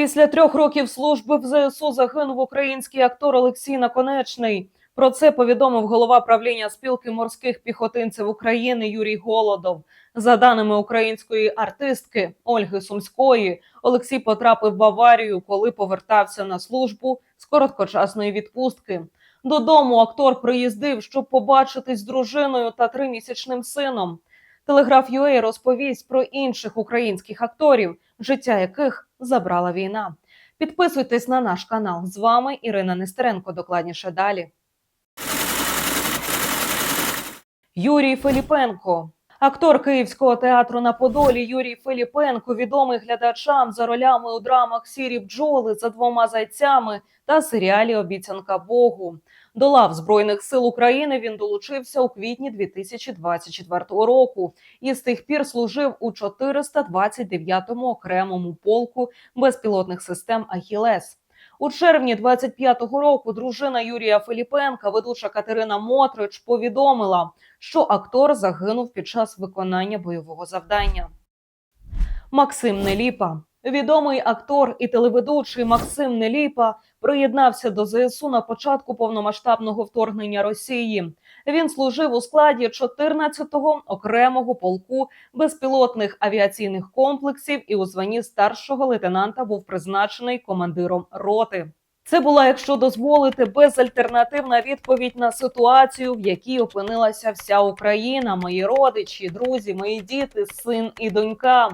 Після трьох років служби в ЗСУ загинув український актор Олексій Наконечний. Про це повідомив голова правління спілки морських піхотинців України Юрій Голодов. За даними української артистки Ольги Сумської, Олексій потрапив в аварію, коли повертався на службу з короткочасної відпустки. Додому актор приїздив, щоб побачитись з дружиною та тримісячним сином. Телеграф UA розповість про інших українських акторів, життя яких забрала війна. Підписуйтесь на наш канал. З вами Ірина Нестеренко. Докладніше далі. Юрій Филіпенко. Актор Київського театру на Подолі Юрій Филіпенко, відомий глядачам за ролями у драмах Сірі бджоли за двома зайцями та серіалі Обіцянка Богу. До лав Збройних сил України він долучився у квітні 2024 року і з тих пір служив у 429-му окремому полку безпілотних систем Ахілес. У червні 25-го року дружина Юрія Филіпенка, ведуча Катерина Мотрич, повідомила, що актор загинув під час виконання бойового завдання. Максим Неліпа. Відомий актор і телеведучий Максим Неліпа приєднався до ЗСУ на початку повномасштабного вторгнення Росії. Він служив у складі 14-го окремого полку безпілотних авіаційних комплексів і у званні старшого лейтенанта був призначений командиром роти. Це була, якщо дозволити, безальтернативна відповідь на ситуацію, в якій опинилася вся Україна, мої родичі, друзі, мої діти, син і донька.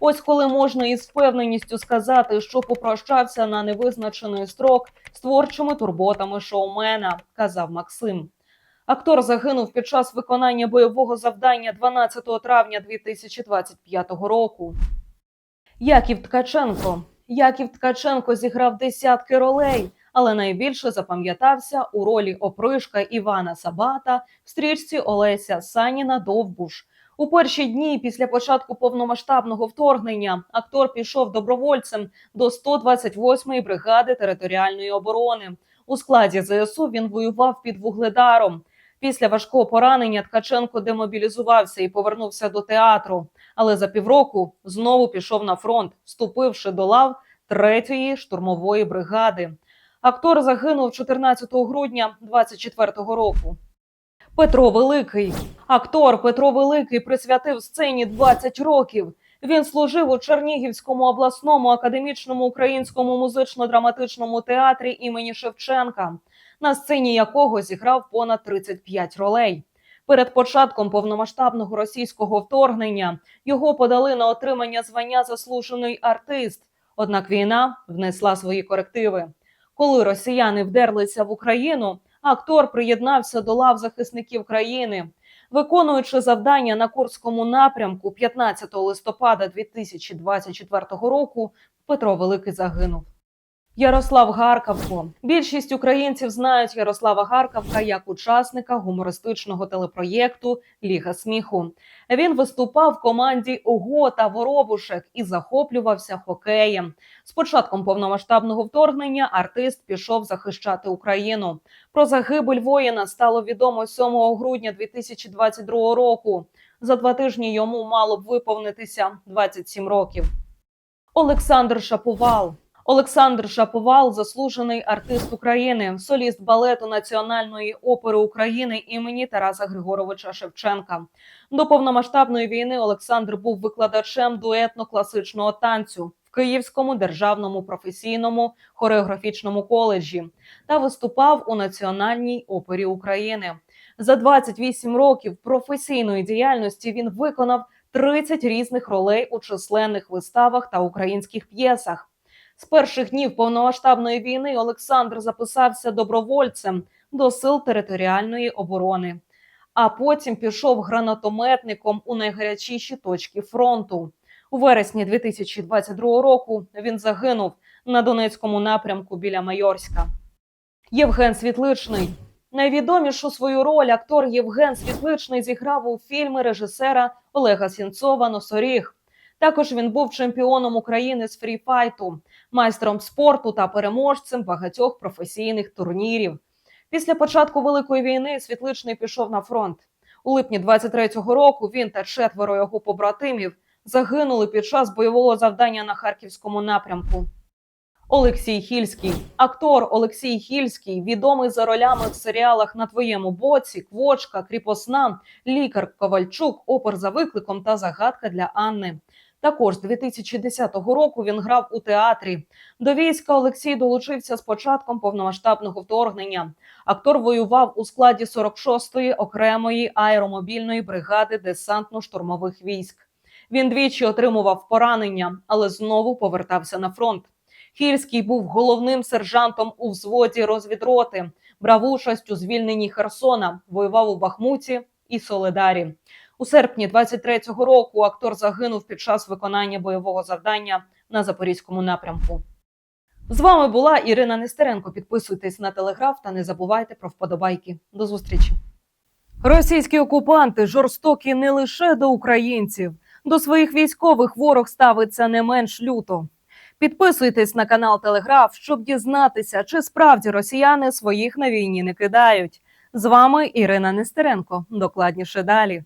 Ось коли можна із впевненістю сказати, що попрощався на невизначений строк з творчими турботами шоумена, казав Максим. Актор загинув під час виконання бойового завдання 12 травня 2025 року. Яків Ткаченко. Яків Ткаченко зіграв десятки ролей, але найбільше запам'ятався у ролі опришка Івана Сабата в стрічці Олеся Саніна Довбуш. У перші дні після початку повномасштабного вторгнення актор пішов добровольцем до 128-ї бригади територіальної оборони. У складі ЗСУ він воював під вугледаром. Після важкого поранення Ткаченко демобілізувався і повернувся до театру. Але за півроку знову пішов на фронт, вступивши до лав 3-ї штурмової бригади. Актор загинув 14 грудня 24-го року. Петро Великий. Актор Петро Великий присвятив сцені 20 років. Він служив у Чернігівському обласному академічному українському музично-драматичному театрі імені Шевченка, на сцені якого зіграв понад 35 ролей. Перед початком повномасштабного російського вторгнення його подали на отримання звання заслужений артист. Однак війна внесла свої корективи. Коли росіяни вдерлися в Україну, актор приєднався до лав захисників країни. Виконуючи завдання на Курському напрямку 15 листопада 2024 року, Петро Великий загинув. Ярослав Гаркавко. Більшість українців знають Ярослава Гаркавка як учасника гумористичного телепроєкту Ліга сміху. Він виступав в команді ОГО та Воробушек і захоплювався хокеєм. З початком повномасштабного вторгнення артист пішов захищати Україну. Про загибель воїна стало відомо 7 грудня 2022 року. За два тижні йому мало б виповнитися 27 років. Олександр Шаповал. Олександр Шаповал, заслужений артист України, соліст балету Національної опери України імені Тараса Григоровича Шевченка. До повномасштабної війни Олександр був викладачем дуетно-класичного танцю в Київському державному професійному хореографічному коледжі та виступав у Національній опері України. За 28 років професійної діяльності він виконав 30 різних ролей у численних виставах та українських п'єсах. З перших днів повномасштабної війни Олександр записався добровольцем до сил територіальної оборони, а потім пішов гранатометником у найгарячіші точки фронту. У вересні 2022 року він загинув на Донецькому напрямку біля Майорська. Євген Світличний. Найвідомішу свою роль актор Євген Світличний зіграв у фільмі режисера Олега Сінцова Носоріг. Також він був чемпіоном України з фріфайту, майстром спорту та переможцем багатьох професійних турнірів. Після початку великої війни Світличний пішов на фронт. У липні 23-го року він та четверо його побратимів загинули під час бойового завдання на харківському напрямку. Олексій Хільський, актор Олексій Хільський, відомий за ролями в серіалах на твоєму боці, Квочка, Кріпосна, Лікар Ковальчук, Опер за викликом та Загадка для Анни. Також з 2010 року він грав у театрі. До війська Олексій долучився з початком повномасштабного вторгнення. Актор воював у складі 46-ї окремої аеромобільної бригади десантно-штурмових військ. Він двічі отримував поранення, але знову повертався на фронт. Хільський був головним сержантом у взводі розвідроти, брав участь у звільненні Херсона, воював у Бахмуті і Соледарі. У серпні 23-го року актор загинув під час виконання бойового завдання на запорізькому напрямку. З вами була Ірина Нестеренко. Підписуйтесь на телеграф та не забувайте про вподобайки. До зустрічі. Російські окупанти жорстокі не лише до українців, до своїх військових ворог ставиться не менш люто. Підписуйтесь на канал Телеграф, щоб дізнатися, чи справді росіяни своїх на війні не кидають. З вами Ірина Нестеренко. Докладніше далі.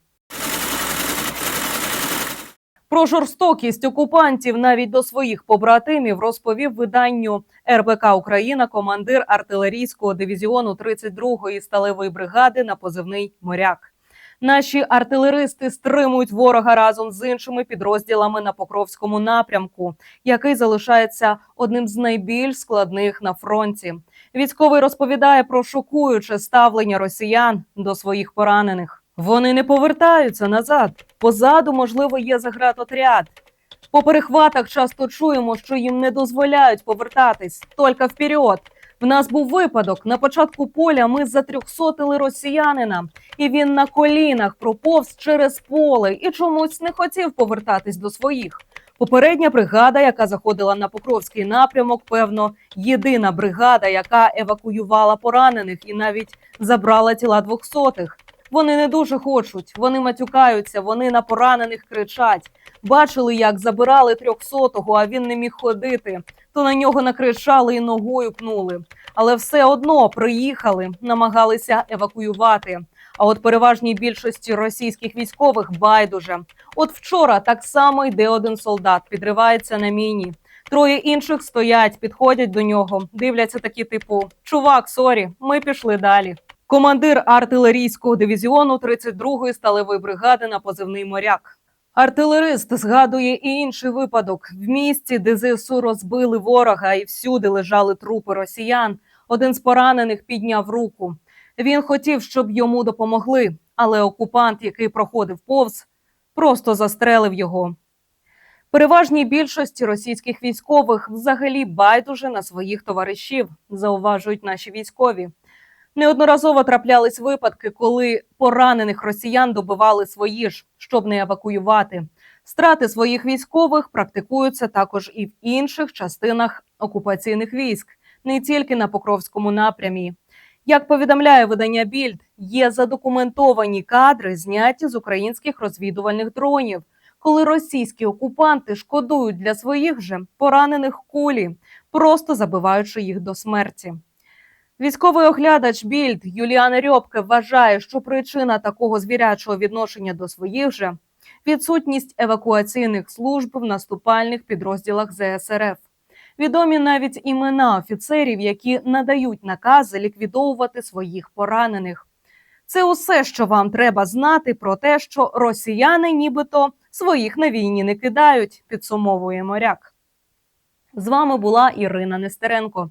Про жорстокість окупантів навіть до своїх побратимів розповів виданню РБК Україна командир артилерійського дивізіону 32-ї сталевої бригади на позивний моряк. Наші артилеристи стримують ворога разом з іншими підрозділами на Покровському напрямку, який залишається одним з найбільш складних на фронті. Військовий розповідає про шокуюче ставлення росіян до своїх поранених. Вони не повертаються назад. Позаду, можливо, є заградотряд. По перехватах часто чуємо, що їм не дозволяють повертатись. Тільки вперед. В нас був випадок. На початку поля ми затрьохсотили росіянина, і він на колінах проповз через поле і чомусь не хотів повертатись до своїх. Попередня бригада, яка заходила на Покровський напрямок, певно, єдина бригада, яка евакуювала поранених і навіть забрала тіла двохсотих. Вони не дуже хочуть, вони матюкаються, вони на поранених кричать. Бачили, як забирали трьохсотого, а він не міг ходити. То на нього накричали і ногою пнули. Але все одно приїхали, намагалися евакуювати. А от переважній більшості російських військових байдуже. От вчора так само йде один солдат, підривається на міні. Троє інших стоять, підходять до нього, дивляться такі типу: Чувак, сорі, ми пішли далі. Командир артилерійського дивізіону 32-ї сталевої бригади на позивний моряк. Артилерист згадує і інший випадок в місті, де ЗСУ розбили ворога, і всюди лежали трупи росіян. Один з поранених підняв руку. Він хотів, щоб йому допомогли, але окупант, який проходив повз, просто застрелив його. Переважній більшості російських військових взагалі байдуже на своїх товаришів, зауважують наші військові. Неодноразово траплялись випадки, коли поранених росіян добивали свої ж, щоб не евакуювати. Страти своїх військових практикуються також і в інших частинах окупаційних військ, не тільки на Покровському напрямі. Як повідомляє видання Більд, є задокументовані кадри, зняті з українських розвідувальних дронів, коли російські окупанти шкодують для своїх же поранених кулі, просто забиваючи їх до смерті. Військовий оглядач Більд Юліана Рьобке вважає, що причина такого звірячого відношення до своїх же відсутність евакуаційних служб в наступальних підрозділах ЗСРФ. Відомі навіть імена офіцерів, які надають накази ліквідовувати своїх поранених. Це усе, що вам треба знати про те, що росіяни, нібито своїх на війні не кидають, підсумовує моряк. З вами була Ірина Нестеренко.